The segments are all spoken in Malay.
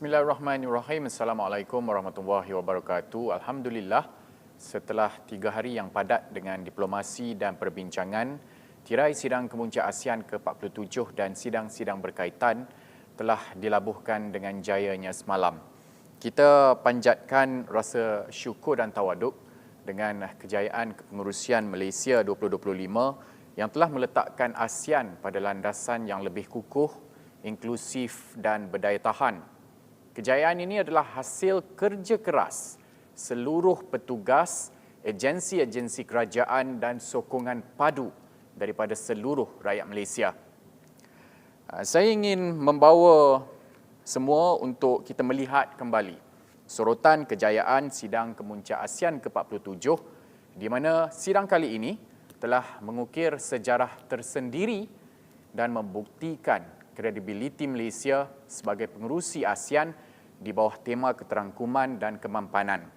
Bismillahirrahmanirrahim. Assalamualaikum warahmatullahi wabarakatuh. Alhamdulillah, setelah tiga hari yang padat dengan diplomasi dan perbincangan, tirai sidang kemuncak ASEAN ke-47 dan sidang-sidang berkaitan telah dilabuhkan dengan jayanya semalam. Kita panjatkan rasa syukur dan tawaduk dengan kejayaan kepengurusian Malaysia 2025 yang telah meletakkan ASEAN pada landasan yang lebih kukuh, inklusif dan berdaya tahan Kejayaan ini adalah hasil kerja keras seluruh petugas, agensi-agensi kerajaan dan sokongan padu daripada seluruh rakyat Malaysia. Ah, saya ingin membawa semua untuk kita melihat kembali sorotan kejayaan sidang kemuncak ASEAN ke-47 di mana sidang kali ini telah mengukir sejarah tersendiri dan membuktikan kredibiliti Malaysia sebagai pengerusi ASEAN di bawah tema keterangkuman dan kemampanan.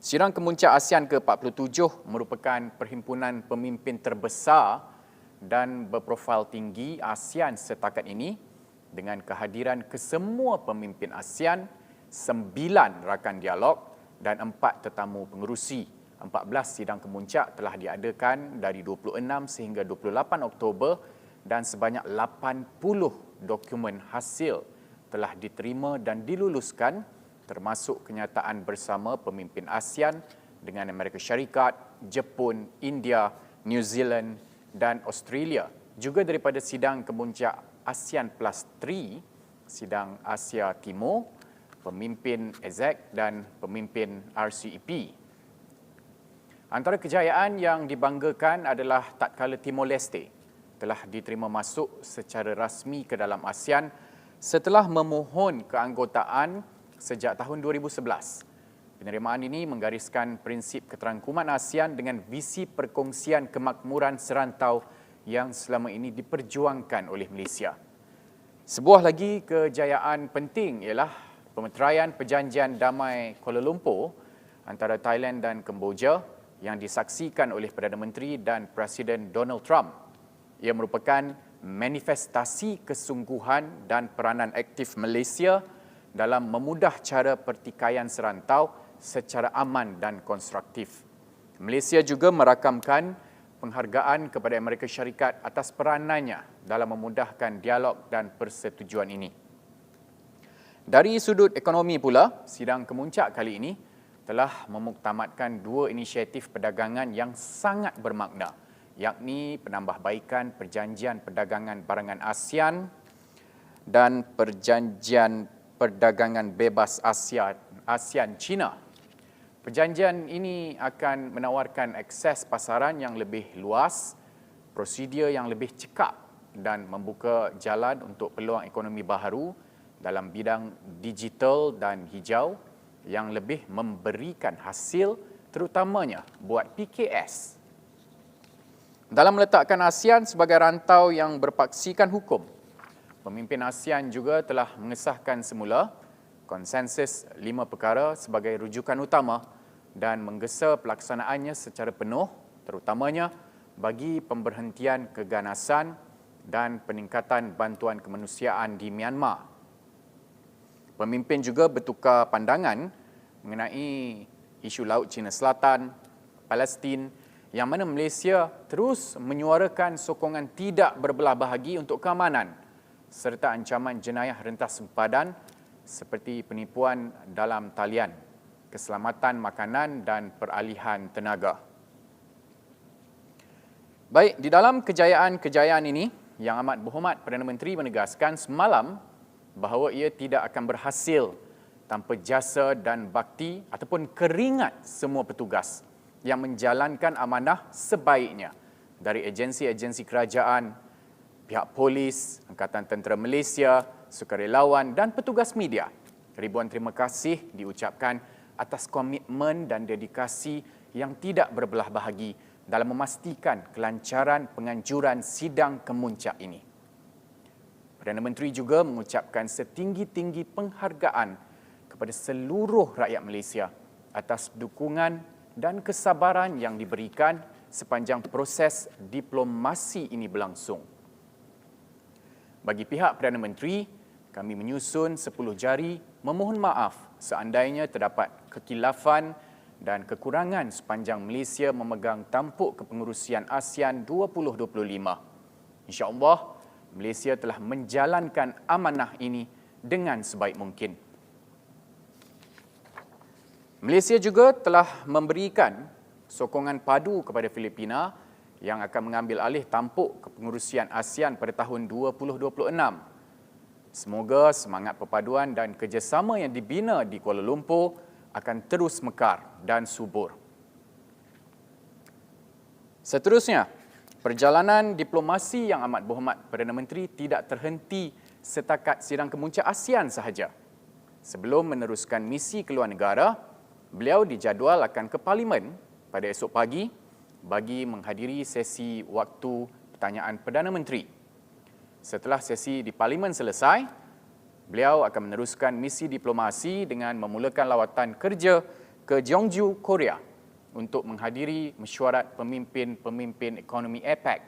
Sidang Kemuncak ASEAN ke-47 merupakan perhimpunan pemimpin terbesar dan berprofil tinggi ASEAN setakat ini dengan kehadiran kesemua pemimpin ASEAN, sembilan rakan dialog dan empat tetamu pengerusi. 14 sidang kemuncak telah diadakan dari 26 sehingga 28 Oktober dan sebanyak 80 dokumen hasil telah diterima dan diluluskan termasuk kenyataan bersama pemimpin ASEAN dengan Amerika Syarikat, Jepun, India, New Zealand dan Australia. Juga daripada sidang kemuncak ASEAN Plus 3, sidang Asia Timur, pemimpin AZEC dan pemimpin RCEP. Antara kejayaan yang dibanggakan adalah tatkala Timor Leste telah diterima masuk secara rasmi ke dalam ASEAN setelah memohon keanggotaan sejak tahun 2011. Penerimaan ini menggariskan prinsip keterangkuman ASEAN dengan visi perkongsian kemakmuran serantau yang selama ini diperjuangkan oleh Malaysia. Sebuah lagi kejayaan penting ialah pemeteraian perjanjian damai Kuala Lumpur antara Thailand dan Kemboja yang disaksikan oleh Perdana Menteri dan Presiden Donald Trump ia merupakan manifestasi kesungguhan dan peranan aktif Malaysia dalam memudah cara pertikaian serantau secara aman dan konstruktif. Malaysia juga merakamkan penghargaan kepada Amerika Syarikat atas peranannya dalam memudahkan dialog dan persetujuan ini. Dari sudut ekonomi pula, sidang kemuncak kali ini telah memuktamadkan dua inisiatif perdagangan yang sangat bermakna yakni penambahbaikan perjanjian perdagangan barangan ASEAN dan perjanjian perdagangan bebas ASEAN ASEAN China. Perjanjian ini akan menawarkan akses pasaran yang lebih luas, prosedur yang lebih cekap dan membuka jalan untuk peluang ekonomi baharu dalam bidang digital dan hijau yang lebih memberikan hasil terutamanya buat PKS dalam meletakkan ASEAN sebagai rantau yang berpaksikan hukum, pemimpin ASEAN juga telah mengesahkan semula konsensus lima perkara sebagai rujukan utama dan menggesa pelaksanaannya secara penuh terutamanya bagi pemberhentian keganasan dan peningkatan bantuan kemanusiaan di Myanmar. Pemimpin juga bertukar pandangan mengenai isu Laut Cina Selatan, Palestin yang mana Malaysia terus menyuarakan sokongan tidak berbelah bahagi untuk keamanan serta ancaman jenayah rentas sempadan seperti penipuan dalam talian, keselamatan makanan dan peralihan tenaga. Baik, di dalam kejayaan-kejayaan ini, Yang Amat Berhormat Perdana Menteri menegaskan semalam bahawa ia tidak akan berhasil tanpa jasa dan bakti ataupun keringat semua petugas yang menjalankan amanah sebaiknya dari agensi-agensi kerajaan, pihak polis, Angkatan Tentera Malaysia, sukarelawan dan petugas media. Ribuan terima kasih diucapkan atas komitmen dan dedikasi yang tidak berbelah bahagi dalam memastikan kelancaran penganjuran sidang kemuncak ini. Perdana Menteri juga mengucapkan setinggi-tinggi penghargaan kepada seluruh rakyat Malaysia atas dukungan dan kesabaran yang diberikan sepanjang proses diplomasi ini berlangsung. Bagi pihak Perdana Menteri, kami menyusun 10 jari memohon maaf seandainya terdapat kekilafan dan kekurangan sepanjang Malaysia memegang tampuk kepengurusian ASEAN 2025. InsyaAllah, Malaysia telah menjalankan amanah ini dengan sebaik mungkin. Malaysia juga telah memberikan sokongan padu kepada Filipina yang akan mengambil alih tampuk kepengurusian ASEAN pada tahun 2026. Semoga semangat perpaduan dan kerjasama yang dibina di Kuala Lumpur akan terus mekar dan subur. Seterusnya, perjalanan diplomasi yang amat berhormat Perdana Menteri tidak terhenti setakat sidang kemuncak ASEAN sahaja. Sebelum meneruskan misi keluar negara, beliau dijadual akan ke Parlimen pada esok pagi bagi menghadiri sesi waktu pertanyaan Perdana Menteri. Setelah sesi di Parlimen selesai, beliau akan meneruskan misi diplomasi dengan memulakan lawatan kerja ke Jeongju, Korea untuk menghadiri mesyuarat pemimpin-pemimpin ekonomi APEC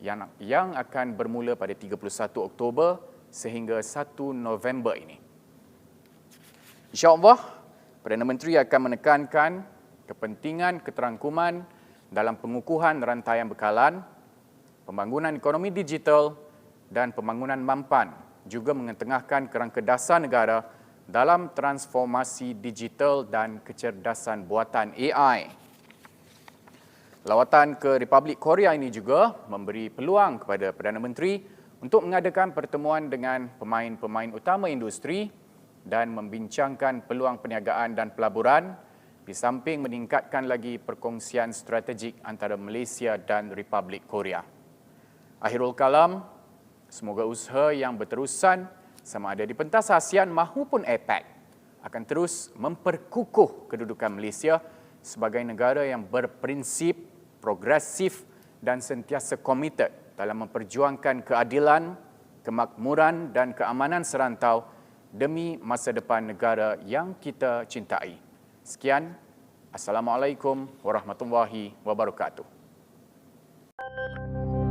yang yang akan bermula pada 31 Oktober sehingga 1 November ini. InsyaAllah, Perdana Menteri akan menekankan kepentingan keterangkuman dalam pengukuhan rantaian bekalan, pembangunan ekonomi digital dan pembangunan mampan juga mengetengahkan kerangka dasar negara dalam transformasi digital dan kecerdasan buatan AI. Lawatan ke Republik Korea ini juga memberi peluang kepada Perdana Menteri untuk mengadakan pertemuan dengan pemain-pemain utama industri dan membincangkan peluang perniagaan dan pelaburan di samping meningkatkan lagi perkongsian strategik antara Malaysia dan Republik Korea. Akhirul kalam, Semoga usaha yang berterusan sama ada di pentas ASEAN maupun APEC akan terus memperkukuh kedudukan Malaysia sebagai negara yang berprinsip, progresif dan sentiasa komited dalam memperjuangkan keadilan, kemakmuran dan keamanan serantau demi masa depan negara yang kita cintai. Sekian, Assalamualaikum warahmatullahi wabarakatuh.